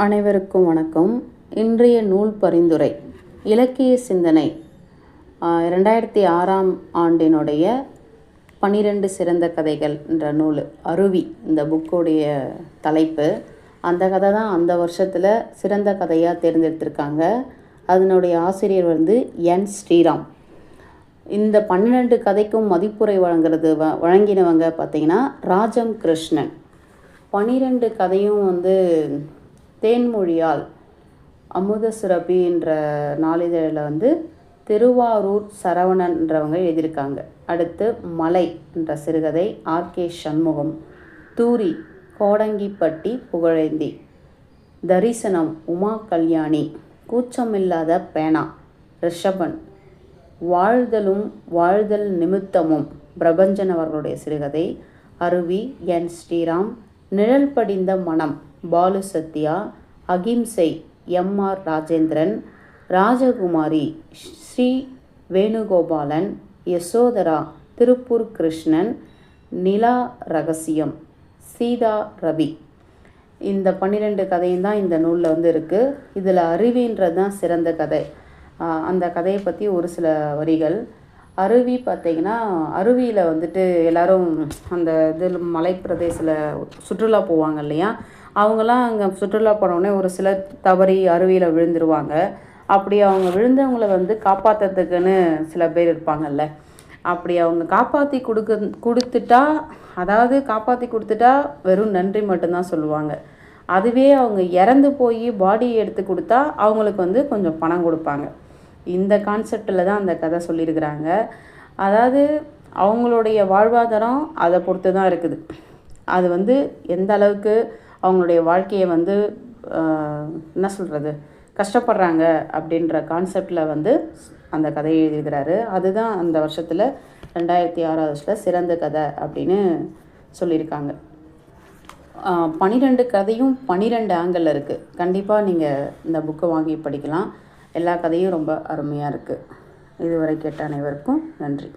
அனைவருக்கும் வணக்கம். இன்றைய நூல் பரிந்துரை இலக்கிய சிந்தனை. ரெண்டாயிரத்தி இரண்டாயிரத்தி ஆறாம் ஆண்டினுடைய பனிரெண்டு சிறந்த கதைகள் என்ற நூல் அருவி இந்த புக்கோடைய தலைப்பு. அந்த கதை தான் அந்த வருஷத்தில் சிறந்த கதையாக தேர்ந்தெடுத்திருக்காங்க. அதனுடைய ஆசிரியர் வந்து என் ஸ்ரீராம். இந்த பன்னிரெண்டு கதைக்கும் மதிப்புரை வழங்குறது வ வழங்கினவங்க பார்த்தீங்கன்னா ராஜம் கிருஷ்ணன். பன்னிரெண்டு கதையும் வந்து தேன்மொழியால் அமுத சுரபி என்ற நாளிதழில் வந்து திருவாரூர் சரவணன்றவங்க எழுதியிருக்காங்க. அடுத்து மலை என்ற சிறுகதை ஆர்கே சண்முகம் தூரி கோடங்கிப்பட்டி புகழேந்தி தரிசனம் உமா கல்யாணி கூச்சமில்லாத பேனா ரிஷபன் வாழ்தலும் வாழ்தல் நிமித்தமும் பிரபஞ்சன் அவர்களுடைய சிறுகதை அருவி என் ஸ்ரீராம் நிழல் படிந்த மனம். பாலு சத்யா அகிம்சை எம் ஆர் ராஜேந்திரன் ராஜகுமாரி ஸ்ரீ வேணுகோபாலன் யசோதரா திருப்பூர் கிருஷ்ணன் நிலா ரகசியம் சீதா ரவி. இந்த பன்னிரெண்டு கதையும் தான் இந்த நூலில் வந்து இருக்குது இதில் அருவின்றது தான் சிறந்த கதை. அந்த கதையை பற்றி ஒரு சில வரிகள். அருவி பார்த்திங்கன்னா அருவியில் வந்துட்டு எல்லோரும் அந்த இதில் மலைப்பிரதேசத்தில் சுற்றுலா போவாங்க இல்லையா? அவங்கெல்லாம் அங்கே சுற்றுலா போனோடனே ஒரு சிலர் தவறி அருவியில் விழுந்துருவாங்க. அப்படி அவங்க விழுந்தவங்கள வந்து காப்பாற்றுறதுக்குன்னு சில பேர் இருப்பாங்கல்ல. அப்படி அவங்க காப்பாற்றி கொடுக்க கொடுத்துட்டா அதாவது காப்பாற்றி கொடுத்துட்டா வெறும் நன்றி மட்டும்தான் சொல்லுவாங்க. அதுவே அவங்க இறந்து போய் பாடியை எடுத்து கொடுத்தா அவங்களுக்கு வந்து கொஞ்சம் பணம் கொடுப்பாங்க. இந்த கான்செப்டில் தான் அந்த கதை சொல்லியிருக்கிறாங்க. அதாவது அவங்களுடைய வாழ்வாதாரம் அதை பொறுத்து தான் இருக்குது. அது வந்து எந்த அளவுக்கு அவங்களுடைய வாழ்க்கையை வந்து என்ன சொல்கிறது கஷ்டப்படுறாங்க அப்படின்ற கான்செப்டில் வந்து அந்த கதையை எழுதியிருக்கிறாரு. அதுதான் அந்த வருஷத்தில் ரெண்டாயிரத்தி ஆறாவது வருஷத்தில் சிறந்த கதை அப்படின்னு சொல்லியிருக்காங்க. பன்னிரெண்டு கதையும் பன்னிரெண்டு ஆங்கிளில் இருக்குது கண்டிப்பாக நீங்கள் இந்த புக்கை வாங்கி படிக்கலாம். எல்லா கதையும் ரொம்ப அருமையாக இருக்குது இதுவரை கேட்ட அனைவருக்கும் நன்றி.